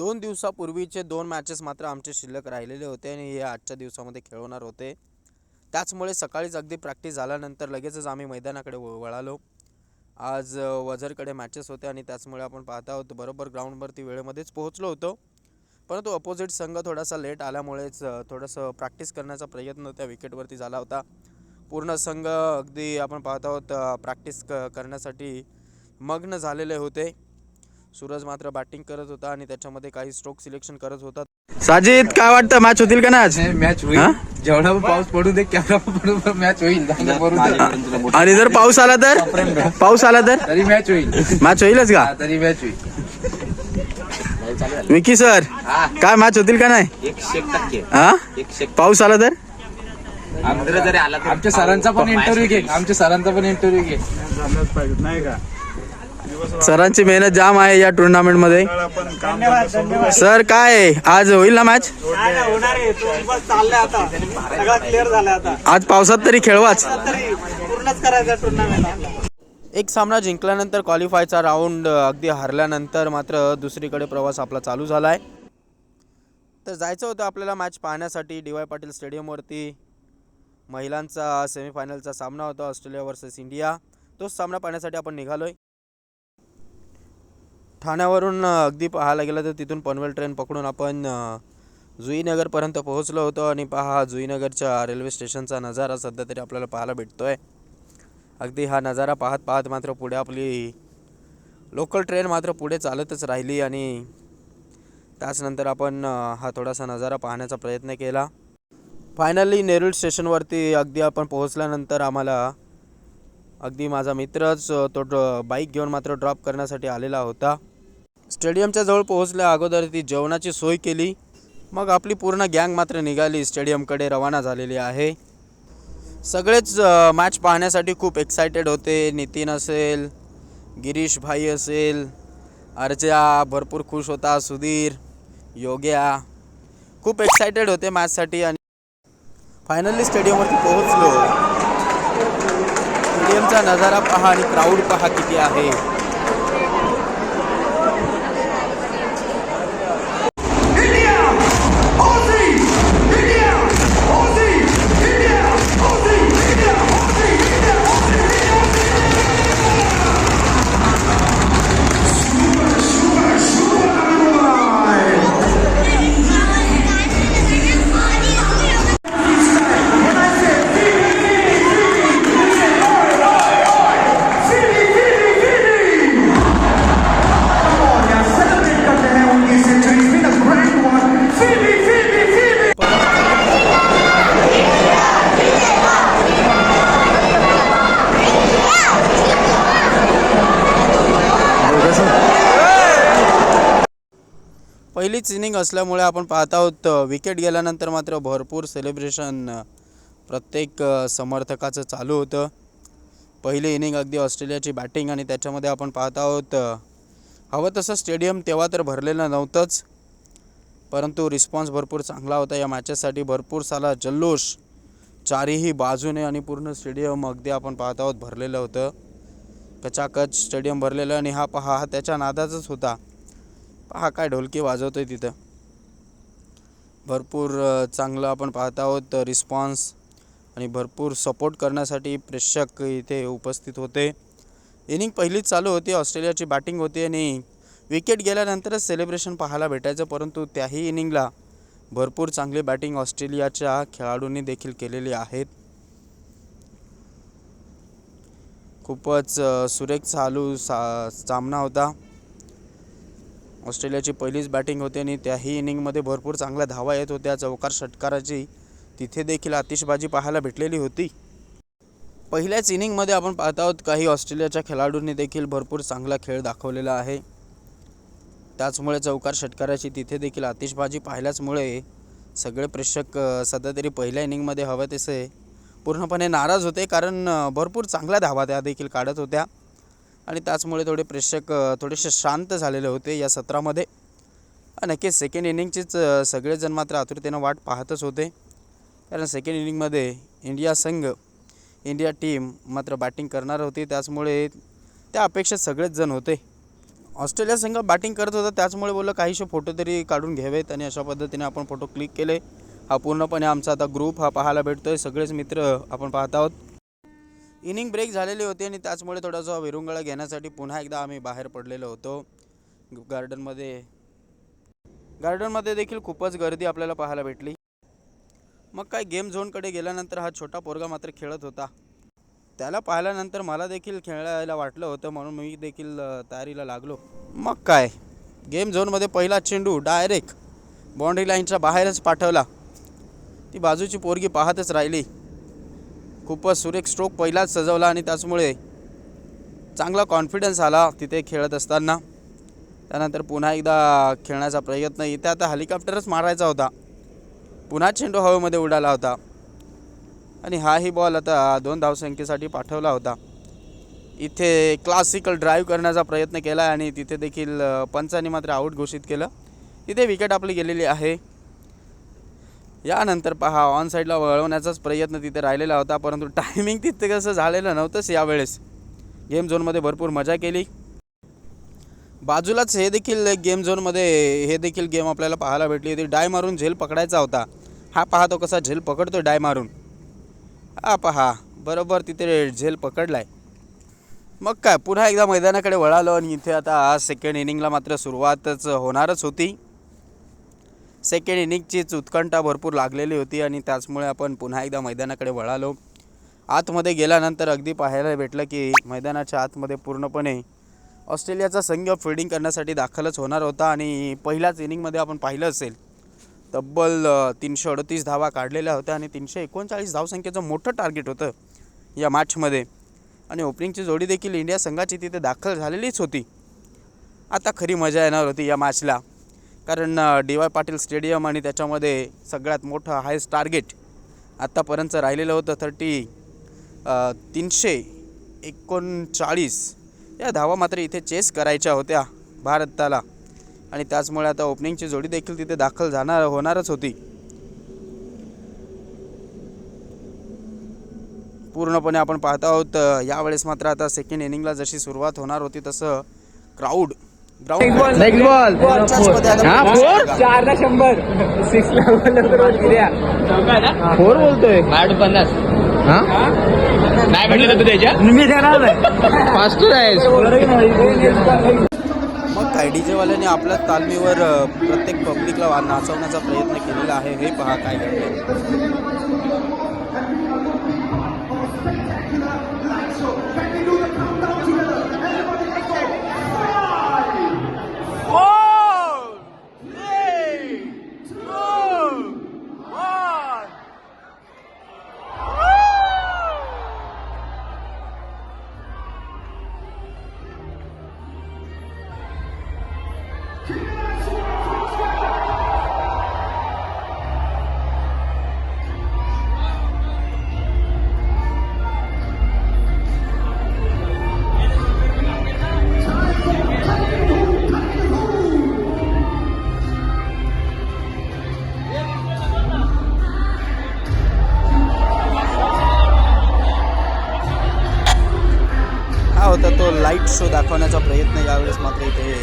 दोन दिवसापूर्वीचे दोन मॅचेस मात्र आमचे शिल्लक राहिलेले होते आणि हे आजच्या दिवसामध्ये खेळवणार होते. त्याचमुळे सकाळीच अगदी प्रॅक्टिस झाल्यानंतर लगेचच आम्ही मैदानाकडे व- वळालो. आज वझरकडे मॅचेस होते आणि त्याचमुळे आपण पाहता आहोत बरोबर ग्राउंडवरती वेळेमध्येच पोहोचलो होतो. परंतु अपोजिट संघ थोडासा लेट आल्यामुळेच थोडंसं प्रॅक्टिस करण्याचा प्रयत्न त्या विकेटवरती झाला होता. पूर्ण संघ अगदी आपण पाहत आहोत प्रॅक्टिस क करण्यासाठी मग्न झालेले होते. सूरज मात्र बॅटिंग करत होता आणि त्याच्यामध्ये काही स्ट्रोक सिलेक्शन करत होता. साजिद काय वाटतं? मॅच होतील का ना आज? मॅच? होईल. जेवढा पण पाऊस पडू दे केवढा पण पडू मॅच होईल. आणि जर पाऊस आला तर? पाऊस आला तर? तरी मॅच होईल. मॅच होईलच का? हा, तरी मॅच होईल. विकी सर काय मॅच होतील का नाही? हा? पाऊस आला तर? आंध्र जरी आला तर आमच्या सरांचा पण इंटरव्ह्यू घे. आमच्या सरांचा पण इंटरव्ह्यू घे. सरांची मेहनत जाम आहे या टुर्नामेंटमध्ये. सर काय आहे? आज होईल ना मॅच काय नाही होणार आहे. तो बस चाललाय आता. सगळा क्लिअर झालाय आता. आज पावसात तरी खेळवाच. तरी पूर्णच करायचा टुर्नामेंट आपला. एक सामना जिंकल्यानंतर क्वालिफायचा राऊंड अगदी हरल्यानंतर मात्र दुसरीकडे प्रवास आपला चालू झाला आहे तर जायचं होतं आपल्याला मॅच पाहण्यासाठी डी वाय पाटील स्टेडियमवरती महिलांचा सेमीफायनलचा सामना होता ऑस्ट्रेलिया वर्सेस इंडिया. तोच सामना पाहण्यासाठी आपण निघालो आहे ठाण्यावरून अगदी पाहायला गेलं तर तिथून पनवेल ट्रेन पकडून आपण जुईनगरपर्यंत पोहोचलो होतो आणि पहा जुईनगरच्या रेल्वे स्टेशनचा नजारा सध्या तरी आपल्याला पाहायला भेटतो आहे अगदी हा नजारा पाहत पाहत मात्र पुढे आपली लोकल ट्रेन मात्र पुढे चालतच राहिली आणि त्याचनंतर आपण हा थोडासा नजारा पाहण्याचा प्रयत्न केला. फायनली नेरूळ स्टेशनवरती अगदी आपण पोहोचल्यानंतर आम्हाला अगदी माझा मित्रच तो बाईक घेऊन मात्र ड्रॉप करण्यासाठी आलेला होता. स्टेडियमच्या जवळ पोहोचल्या अगोदर ती जेवणाची सोय केली. मग आपली पूर्ण गँग मात्र निघाली. स्टेडियमकडे रवाना झालेली आहे. सगळेच मॅच पाहण्यासाठी खूप एक्सायटेड होते. नितीन असेल गिरीश भाई असेल अर्जा भरपूर खुश होता सुधीर योग्या. खूप एक्सायटेड होते मॅचसाठी आणि फायनली स्टेडियमवरती पोहोचलो. स्टेडियमचा नजारा पहा आणि क्राऊड पहा किती आहे. असल्यामुळे आपण पाहत आहोत विकेट गेल्यानंतर मात्र भरपूर सेलिब्रेशन प्रत्येक समर्थकाचं चालू होतं. पहिली इनिंग अगदी ऑस्ट्रेलियाची बॅटिंग आणि त्याच्यामध्ये आपण पाहत आहोत हवं तसं स्टेडियम तेव्हा तर भरलेलं नव्हतंच परंतु रिस्पॉन्स भरपूर चांगला होता. या मॅचेससाठी भरपूर साला जल्लोष चारही बाजूने आणि पूर्ण स्टेडियम अगदी आपण पाहत आहोत भरलेलं होतं. कचाकच स्टेडियम भरलेलं आणि हा पहा हा त्याच्या नादाचाच होता. पहा काय ढोलकी वाजवतोय तिथं. भरपूर चांगलं आपण पाहत आहोत. रिस्पॉन्स आणि भरपूर सपोर्ट करण्यासाठी प्रेक्षक इथे उपस्थित होते. इनिंग पहिलीच चालू होती. ऑस्ट्रेलियाची बॅटिंग होती आणि विकेट गेल्यानंतरच सेलिब्रेशन पाहायला भेटायचं परंतु त्याही इनिंगला भरपूर चांगली बॅटिंग ऑस्ट्रेलियाच्या खेळाडूंनी देखील केलेली आहेत खूपच सुरेख चालू सा सामना होता. ऑस्ट्रेलियाची पहिलीच बॅटिंग होती आणि त्याही इनिंगमध्ये भरपूर चांगल्या धावा येत होत्या. चौकार षटकाराची तिथे देखील आतिषबाजी पाहायला भेटलेली होती. पहिल्याच इनिंगमध्ये आपण पाहत आहोत काही ऑस्ट्रेलियाच्या खेळाडूंनी देखील भरपूर चांगला खेळ दाखवलेला आहे. त्याचमुळे चौकार षटकाराची तिथे देखील आतिषबाजी पाहिल्याचमुळे सगळे प्रेक्षक सध्या तरी पहिल्या इनिंगमध्ये हवं तसे पूर्णपणे नाराज होते कारण भरपूर चांगल्या धावा त्या देखील काढत होत्या. आणि त्याचमुळे थोडे प्रेक्षक थोडेसे शांत झालेले होते या सत्रामध्ये. नक्कीच सेकंड इनिंगचीच सगळेजण मात्र आतुरतेनं वाट पाहतच होते. कारण सेकंड इनिंगमध्ये इंडिया संघ इंडिया टीम मात्र बॅटिंग करणार होती. त्याचमुळे त्या अपेक्षेत सगळेच जण होते. ऑस्ट्रेलिया संघ बॅटिंग करत होता. त्याचमुळे बोललं काहीशे फोटो तरी काढून घ्यावेत आणि अशा पद्धतीने आपण फोटो क्लिक केले. हा पूर्णपणे आमचा आता ग्रुप हा पाहायला भेटतो आहे सगळेच मित्र आपण पाहत आहोत. इनिंग ब्रेक झालेली होती आणि त्याचमुळे थोडासा विरुंगळा घेण्यासाठी पुन्हा एकदा आम्ही बाहेर पडलेलो होतो. गार्डनमध्ये गार्डनमध्ये देखील खूपच गर्दी आपल्याला पाहायला भेटली. मग काय गेम झोनकडे गेल्यानंतर हा छोटा पोरगा मात्र खेळत होता. त्याला पाहिल्यानंतर मला देखील खेळायला वाटलं होतं म्हणून मी देखील तयारीला लागलो. मग काय गेम झोनमध्ये पहिला चेंडू डायरेक्ट बाउंड्री लाईनच्या बाहेरच पाठवला. ती बाजूची पोरगी पाहतच राहिली. खूपच सुरेख स्ट्रोक पहिलाच सजवला आणि त्याचमुळे चांगला कॉन्फिडन्स आला तिथे खेळत असताना. त्यानंतर पुन्हा एकदा खेळण्याचा प्रयत्न. इथे आता हेलिकॉप्टरच मारायचा होता. पुन्हा चेंडू हवेमध्ये उडाला होता. आणि हाही बॉल आता दोन धावसंख्येसाठी पाठवला होता. इथे क्लासिकल ड्राईव्ह करण्याचा प्रयत्न केला आणि तिथे देखील पंचाने पंचांनी मात्र आऊट घोषित केलं. तिथे विकेट आपली गेलेली आहे. यानंतर पहा ऑन साईडला वळवण्याचाच प्रयत्न तिथे राहिलेला होता परंतु टायमिंग तिथे कसं झालेलं नव्हतंच यावेळेस. गेम झोनमध्ये भरपूर मजा केली. बाजूलाच हे देखील गेम झोनमध्ये हे देखील गेम आपल्याला पाहायला भेटली होती. डाय मारून झेल पकडायचा होता. हा पाहतो कसा झेल पकडतो डाय मारून. हा पहा बरोबर तिथे झेल पकडलाय. मग काय पुन्हा एकदा मैदानाकडे वळालो आणि इथे आता सेकंड इनिंगला मात्र सुरुवातच होणारच होती. सेकंड इनिंगचीच उत्कंठा भरपूर लागलेली होती आणि त्याचमुळे आपण पुन्हा एकदा मैदानाकडे वळालो. आतमध्ये गेल्यानंतर अगदी पाहायला भेटलं की मैदानाच्या आतमध्ये पूर्णपणे ऑस्ट्रेलियाचा संघ फिल्डिंग करण्यासाठी दाखलच होणार होता आणि पहिल्याच इनिंगमध्ये आपण पाहिलं असेल तब्बल तीनशे अडतीस धावा काढलेल्या होत्या आणि तीनशे एकोणचाळीस धावसंख्येचं मोठं टार्गेट होतं या मॅचमध्ये आणि ओपनिंगची जोडी देखील इंडिया संघाची तिथे दाखल झालेलीच होती. आता खरी मजा येणार होती या मॅचला कारण डी वाय पाटील स्टेडियम आणि त्याच्यामध्ये सगळ्यात मोठं हायस्ट टार्गेट आत्तापर्यंत राहिलेलं होतं थर्टी तीनशे एकोणचाळीस. या धावा मात्र इथे चेस करायच्या होत्या भारताला. आणि त्याचमुळे आता ओपनिंगची जोडी देखील तिथे दाखल जाणार होणारच होती. पूर्णपणे आपण पाहत आहोत यावेळेस मात्र आता सेकंड इनिंगला जशी सुरुवात होणार होती तसं क्राऊड नेक्स्ट बॉल हा फोर चारला शंभर. सिक्स फोर बोलतोय. हा? नाही म्हटलं तर त्याच्या मी देणार फास्टर आहेस मग काय डी जेवाल्याने आपल्या तालमीवर प्रत्येक पब्लिकला नाचवण्याचा प्रयत्न केलेला आहे. हे पहा काय घडले शो दाखवण्याचा प्रयत्न यावेळेस मात्र इथे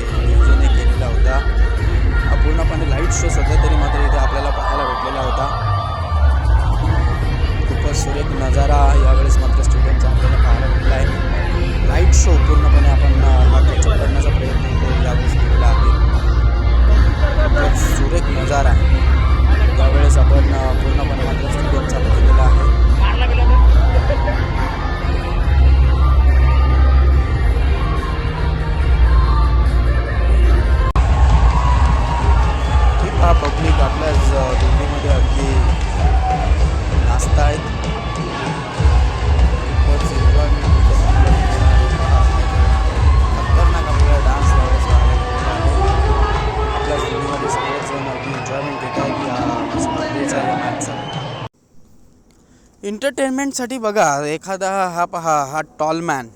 एंटरटेनमेंटसाठी बघा एखादा हा पहा हा टॉल मॅन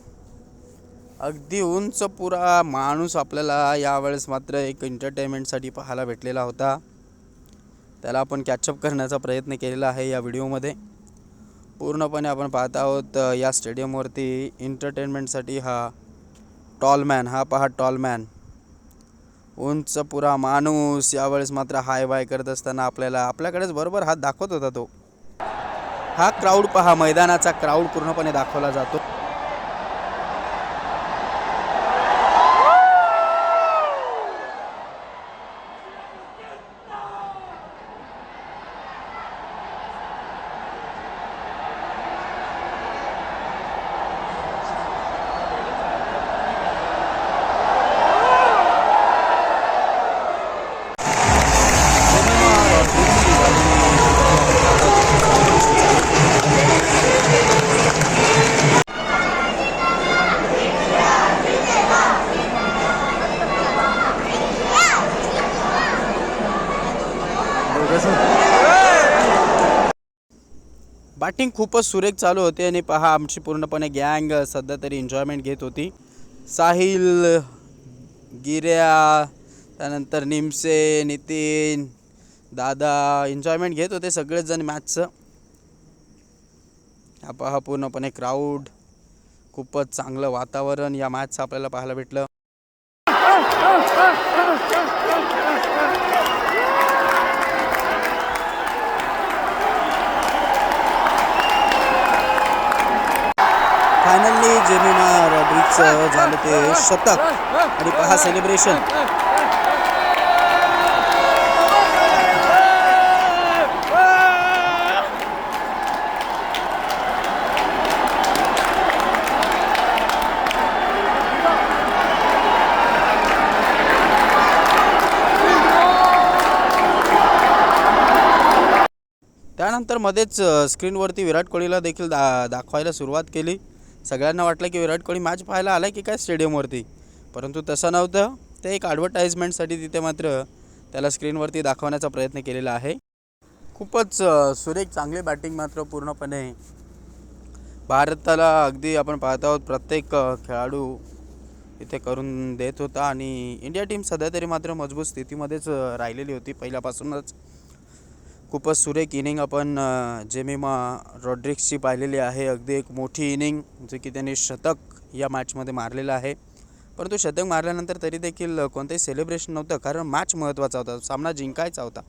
अगदी उंच पुरा माणूस आपल्याला यावेळेस मात्र एक एंटरटेनमेंटसाठी पाहायला भेटलेला होता. त्याला आपण कॅचअप करण्याचा प्रयत्न केलेला आहे या व्हिडिओमध्ये. पूर्णपणे आपण पाहत आहोत या स्टेडियमवरती एंटरटेनमेंटसाठी हा टॉल मॅन हा पहा टॉल मॅन उंच पुरा माणूस यावेळेस मात्र हाय बाय करत असताना आपल्याला आपल्याकडेच बरोबर हात दाखवत होता तो. हा क्राऊड पहा मैदानाचा क्राऊड पूर्णपणे दाखवला जातो. बॅटिंग खूपच सुरेख चालू होते आणि पहा आमची पूर्णपणे गँग सध्या तरी एन्जॉयमेंट घेत होती. साहिल गिर्या त्यानंतर निमसे नितीन दादा एन्जॉयमेंट घेत होते सगळेच जण मॅचचं. हा पहा पूर्णपणे क्राऊड खूपच चांगलं वातावरण या मॅचचं आपल्याला पाहायला भेटलं. जेमिना जेमिमा झालं ते शतक. आणि पहा सेलिब्रेशन त्यानंतर मध्येच स्क्रीनवरती विराट कोहलीला देखील दा दाखवायला सुरुवात केली. सगळ्यांना वाटलं की विराट कोहली मॅच पाहायला आला की काय स्टेडियमवरती परंतु तसं नव्हतं. ते एक ॲडव्हर्टाईजमेंटसाठी तिथे मात्र त्याला स्क्रीनवरती दाखवण्याचा प्रयत्न केलेला आहे. खूपच सुरेख चांगली बॅटिंग मात्र पूर्णपणे भारताला अगदी आपण पाहत आहोत. प्रत्येक खेळाडू इथे करून देत होता आणि इंडिया टीम सध्या तरी मात्र मजबूत स्थितीमध्येच राहिलेली होती. पहिल्यापासूनच खूपच सुरेख इनिंग आपण जेमिमा रॉड्रिक्सची पाहिलेली आहे. अगदी एक मोठी इनिंग जे की त्याने शतक या मॅचमध्ये मारलेलं आहे. परंतु शतक मारल्यानंतर तरी देखील कोणतंही सेलिब्रेशन नव्हतं कारण मॅच महत्त्वाचा होता. सामना जिंकायचा होता.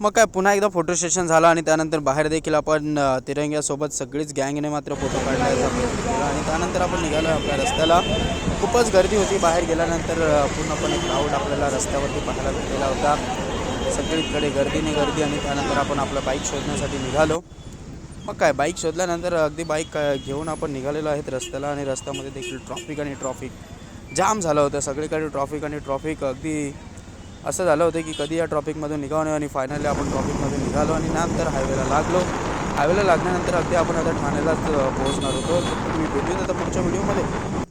मग काय पुन्हा एकदा फोटो सेशन झालं आणि त्यानंतर बाहेर देखील आपण तिरंग्यासोबत सगळीच गँगने मात्र फोटो काढण्याचा प्रयत्न केला आणि त्यानंतर आपण निघालो आपल्या रस्त्याला. खूपच गर्दी होती. बाहेर गेल्यानंतर पूर्णपणे क्राऊड आपल्याला रस्त्यावरती पाहायला भेटलेला होता. सगळीकडे गर्दीने गर्दी आणि त्यानंतर आपण आपलं बाईक शोधण्यासाठी निघालो. मग काय बाईक शोधल्यानंतर अगदी बाईक घेऊन आपण निघालेलो आहेत रस्त्याला आणि रस्त्यामध्ये देखील ट्रॉफिक आणि ट्रॉफिक जाम झालं होतं. सगळीकडे ट्रॉफिक आणि ट्रॉफिक अगदी असं झालं होतं की कधी या ट्रॉफिकमधून निघावं नाही आणि फायनली आपण ट्रॉफिकमधून निघालो आणि नंतर हायवेला लागलो. हायवेला लागल्यानंतर अगदी आपण आता ठाण्यालाच पोहोचणार होतो. तर तुम्ही भेटूयात आता पुढच्या व्हिडिओमध्ये